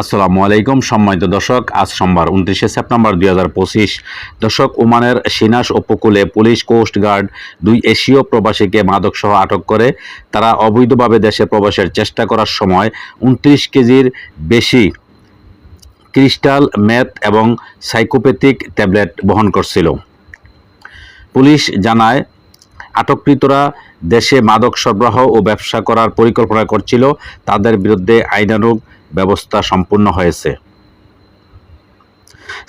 আসসালামু আলাইকুম, সম্মানিত দর্শক, আজ সোমবার উনত্রিশে সেপ্টেম্বর দুই হাজার পঁচিশ। দর্শক, ওমানের সিনাস উপকূলে পুলিশ, কোস্ট গার্ড দুই এশীয় প্রবাসীকে মাদকসহ আটক করে। তারা অবৈধভাবে দেশে প্রবেশের চেষ্টা করার সময় উনত্রিশ কেজির বেশি ক্রিস্টাল, ম্যাথ এবং সাইকোপ্যাথিক ট্যাবলেট বহন করছিল। পুলিশ জানায়, আটককৃতরা দেশে মাদক সরবরাহ ও ব্যবসা করার পরিকল্পনা করছিল। তাদের বিরুদ্ধে আইনানুগ ব্যবস্থা সম্পূর্ণ হয়েছে।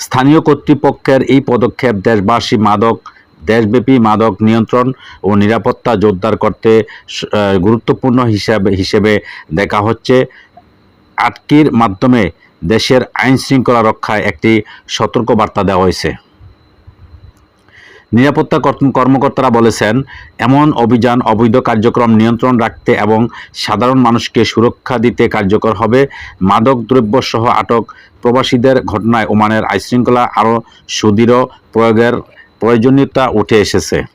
স্থানীয় কর্তৃপক্ষের এই পদক্ষেপ দেশবাসী মাদক, দেশব্যাপী মাদক নিয়ন্ত্রণ ও নিরাপত্তা জোরদার করতে গুরুত্বপূর্ণ হিসাবে, হিসেবে দেখা হচ্ছে। আটকির মাধ্যমে দেশের আইন শৃঙ্খলা রক্ষায় একটি সতর্ক বার্তা দেওয়া হয়েছে। নিরাপত্তা কর্ম- কর্মকর্তারা বলেছেন, এমন অভিযান অবৈধ কার্যক্রম নিয়ন্ত্রণ রাখতে এবং সাধারণ মানুষকে সুরক্ষা দিতে কার্যকর হবে। মাদক দ্রব্য সহ আটক প্রবাসীদের ঘটনায় ওমানের আইনশৃঙ্খলা আরও সুদৃঢ় প্রয়োগের প্রয়োজনীয়তা উঠে এসেছে।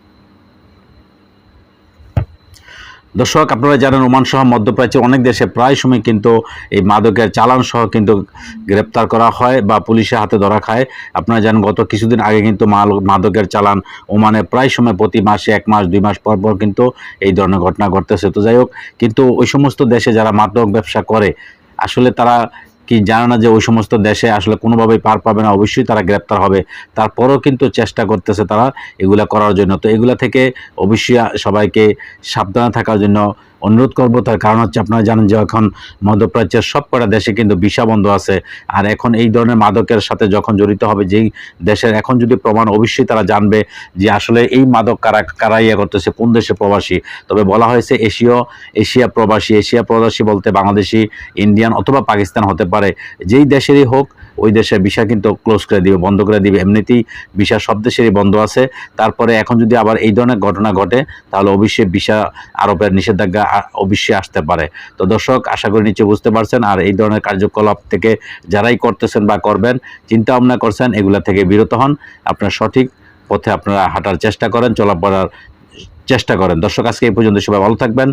দর্শক, আপনারা জানেন ওমান সহ মধ্যপ্রাচ্যের অনেক দেশে প্রায় সময় কিন্তু এই মাদকের চালান সহ কিন্তু গ্রেপ্তার করা হয় বা পুলিশের হাতে ধরা খায়। আপনারা জানেন গত কিছুদিন আগে কিন্তু মাদকের চালান ওমানে প্রায় সময় প্রতি মাসে এক মাস, দুই মাস পর পর কিন্তু এই ধরনের ঘটনা ঘটতেছে। তো যাই হোক, কিন্তু ওই সমস্ত দেশে যারা মাদক ব্যবসা করে, আসলে তারা কি জানে না যে ওই সমস্ত দেশে আসলে কোনোভাবেই পার পাবে না, অবশ্যই তারা গ্রেপ্তার হবে। তারপরও কিন্তু চেষ্টা করতেছে তারা এগুলা করার জন্য। তো এগুলা থেকে অবশ্যই সবাইকে সাবধানে থাকার জন্য অনুরোধ করব, তার কারণ হচ্ছে আপনারা জানেন যে এখন মধ্যপ্রাচ্যের সব কটা দেশে কিন্তু ভিসা বন্ধ আছে। আর এখন এই ধরনের মাদকের সাথে যখন জড়িত হবে, যেই দেশের এখন যদি প্রমাণ অবশ্যই তারা জানবে যে আসলে এই মাদক কারা কারা ইয়ে করতেছে, কোন দেশে প্রবাসী। তবে বলা হয়েছে এশীয়, এশিয়া প্রবাসী এশিয়া প্রবাসী বলতে বাংলাদেশি, ইন্ডিয়ান অথবা পাকিস্তান হতে পারে। যেই দেশেরই হোক ওই দেশের ভিসা কিন্তু ক্লোজ করে দিবে, বন্ধ করে দিবে। এমনিতেই ভিসা সব দেশেরই বন্ধ আছে। তারপরে এখন যদি আবার এই ধরনের ঘটনা ঘটে, তাহলে অবশ্যই ভিসা আরোপের নিষেধাজ্ঞা অবশ্যই আসতে পারে। তো দর্শক, আশা করি নিচে বুঝতে পারছেন। আর এই ধরনের কার্যকলাপ থেকে যারাই করতেছেন বা করবেন চিন্তা ভাবনা করছেন, এগুলা থেকে বিরত হন। আপনার সঠিক পথে আপনারা হাঁটার চেষ্টা করেন, চলাফেরার চেষ্টা করেন। দর্শক, আজকে এই পর্যন্ত সবাই ভালো থাকবেন।